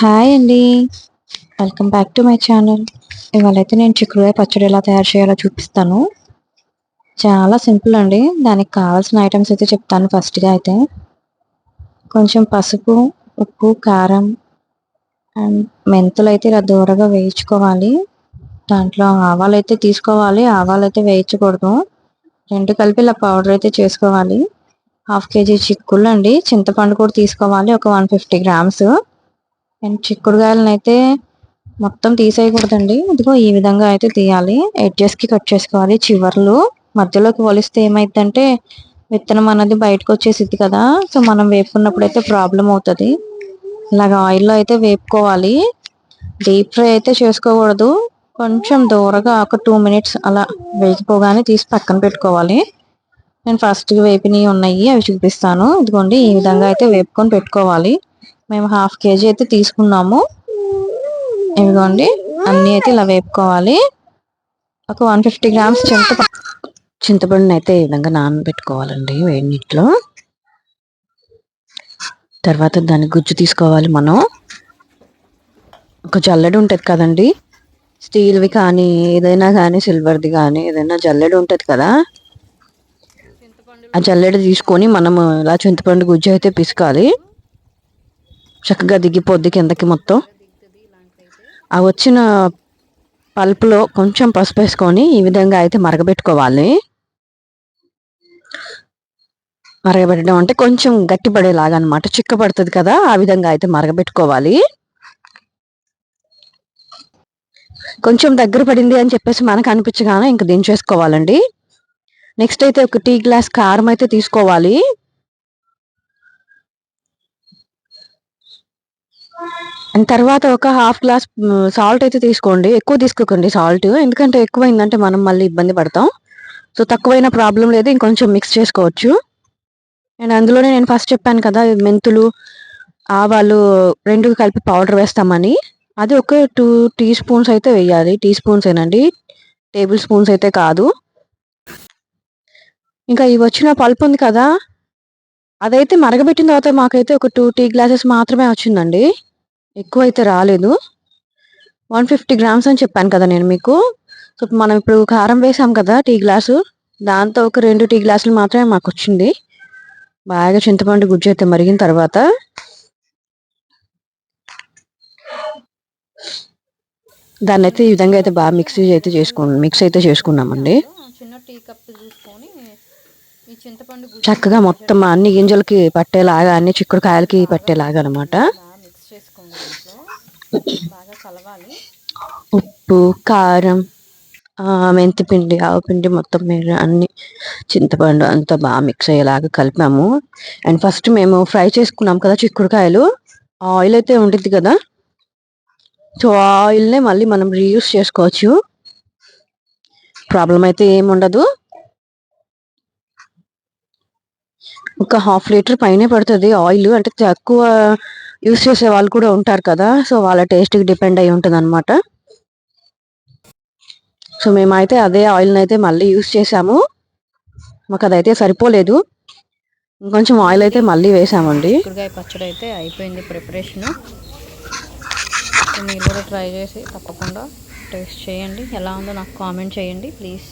Hi అండి welcome back to my channel ఇవాళైతే నేను చిక్కుడుకాయ పచ్చడి ఎలా తయారు చేయాలో చూపిస్తాను. చాలా సింపుల్ అండి. దానికి కావాల్సిన ఐటమ్స్ అయితే చెప్తాను ఫస్ట్గా అయితే. కొంచెం పసుపు ఉప్పు కారం అండ్ మెంతులు అయితే ఇలా దూరగా వేయించుకోవాలి. దాంట్లో ఆవాలు అయితే తీసుకోవాలి. ఆవాలు అయితే వేయించకూడదు. రెండు కలిపి ఇలా పౌడర్ అయితే చేసుకోవాలి. హాఫ్ కేజీ చిక్కుళ్ళు అండి. చింతపండు కూడా తీసుకోవాలి. ఒక వన్ ఫిఫ్టీ గ్రామ్స్. అండ్ చిక్కుడుకాయలను అయితే మొత్తం తీసేయకూడదండి. ఇదిగో ఈ విధంగా అయితే తీయాలి. ఎడ్జెస్కి కట్ చేసుకోవాలి చివర్లు. మధ్యలోకి పోలిస్తే ఏమైందంటే విత్తనం అనేది బయటకు వచ్చేసిద్ది కదా. సో మనం వేపుకున్నప్పుడు అయితే ప్రాబ్లం అవుతుంది. ఇలాగ ఆయిల్లో అయితే వేపుకోవాలి. డీప్ ఫ్రై అయితే చేసుకోకూడదు. కొంచెం దూరగా ఒక టూ మినిట్స్ అలా వేగిపోగానే తీసి పక్కన పెట్టుకోవాలి. నేను ఫస్ట్ వేపినవి ఉన్నాయి. అవి చూపిస్తాను. ఇదిగోండి ఈ విధంగా అయితే వేపుకొని పెట్టుకోవాలి. మేము హాఫ్ కేజీ అయితే తీసుకున్నాము. ఇదిగోండి అన్నీ అయితే ఇలా వేపుకోవాలి. ఒక వన్ ఫిఫ్టీ గ్రామ్స్ చింత చింతపండుని అయితే ఈ విధంగా నానబెట్టుకోవాలండి వేడి నీటిలో. తర్వాత దాన్ని గుజ్జు తీసుకోవాలి మనం. ఒక జల్లెడు ఉంటుంది కదండి. స్టీల్వి కానీ ఏదైనా కానీ సిల్వర్ది కానీ ఏదైనా జల్లెడు ఉంటుంది కదా. ఆ జల్లెడు తీసుకొని మనము ఇలా చింతపండు గుజ్జు అయితే పిసకాలి. చక్కగా దిగిపోద్ది కిందకి మొత్తం. ఆ వచ్చిన పల్పులో కొంచెం పసుపు వేసుకొని ఈ విధంగా అయితే మరగబెట్టుకోవాలి. మరగబెట్టడం అంటే కొంచెం గట్టిపడేలాగా అనమాట చిక్క పడుతుంది కదా ఆ విధంగా అయితే మరగబెట్టుకోవాలి. కొంచెం దగ్గర పడింది అని చెప్పేసి మనకు అనిపించగానే ఇంక దించేసుకోవాలండి. నెక్స్ట్ అయితే ఒక టీ గ్లాస్ కారం అయితే తీసుకోవాలి. అండ్ తర్వాత ఒక హాఫ్ గ్లాస్ సాల్ట్ అయితే తీసుకోండి. ఎక్కువ తీసుకోకండి సాల్ట్. ఎందుకంటే ఎక్కువైందంటే మనం మళ్ళీ ఇబ్బంది పడతాం. సో తక్కువైన ప్రాబ్లం లేదు. ఇంకొంచెం మిక్స్ చేసుకోవచ్చు. అండ్ అందులోనే నేను ఫస్ట్ చెప్పాను కదా మెంతులు ఆవాలు రెండు కలిపి పౌడర్ వేస్తామని. అది ఒక టూ టీ స్పూన్స్ అయితే వేయాలి. టీ స్పూన్స్ ఏనండి. టేబుల్ స్పూన్స్ అయితే కాదు. ఇంకా ఇవి వచ్చిన పల్పు ఉంది కదా అదైతే మరగబెట్టిన తర్వాత మాకైతే ఒక టూ టీ గ్లాసెస్ మాత్రమే వచ్చిందండి. ఎక్కువ అయితే రాలేదు. వన్ ఫిఫ్టీ గ్రామ్స్ అని చెప్పాను కదా నేను మీకు. సో మనం ఇప్పుడు కారం వేసాం కదా టీ గ్లాసు. దాంతో ఒక రెండు టీ గ్లాసులు మాత్రమే మాకు వచ్చింది. బాగా చింతపండు గుజ్జు అయితే మరిగిన తర్వాత. దాన్ని అయితే ఈ విధంగా అయితే బాగా మిక్స్ అయితే చేసుకున్నాం మిక్స్ అయితే చేసుకున్నామండి. చిన్న టీ కప్ తీసుకొని ఈ చింతపండు చక్కగా మొత్తం అన్ని గింజలకి పట్టేలాగా అన్ని చిక్కుడుకాయలకి పట్టేలాగా అనమాట బాగా దీంట్లో బాగా కలవాలి. ఉప్పు కారం మెంతిపిండి ఆవపిండి మొత్తం మీరు అన్ని చింతపండు అంతా బాగా మిక్స్ అయ్యేలాగా కలిపాము. అండ్ ఫస్ట్ మేము ఫ్రై చేసుకున్నాం కదా చిక్కుడుకాయలు. ఆయిల్ అయితే ఉంటుంది కదా? సో ఆయిల్నే మళ్ళీ మనం రీయూస్ చేసుకోవచ్చు. ప్రాబ్లం అయితే ఏముండదు ఒక హాఫ్ లీటర్ పైనే పడుతుంది ఆయిల్ అంటే తక్కువ యూస్ చేసే వాళ్ళు కూడా ఉంటారు కదా సో వాళ్ళ టేస్ట్కి డిపెండ్ అయి ఉంటుంది అనమాట సో మేమైతే అదే ఆయిల్ని అయితే మళ్ళీ యూస్ చేసాము. మాకు అదైతే సరిపోలేదు. ఇంకొంచెం ఆయిల్ అయితే మళ్ళీ వేసామండి. చిక్కుడుకాయ పచ్చడి అయితే అయిపోయింది ప్రిపరేషన్ మీరు కూడా ట్రై చేసి తప్పకుండా టేస్ట్ చేయండి. ఎలా ఉందో నాకు కామెంట్ చేయండి ప్లీజ్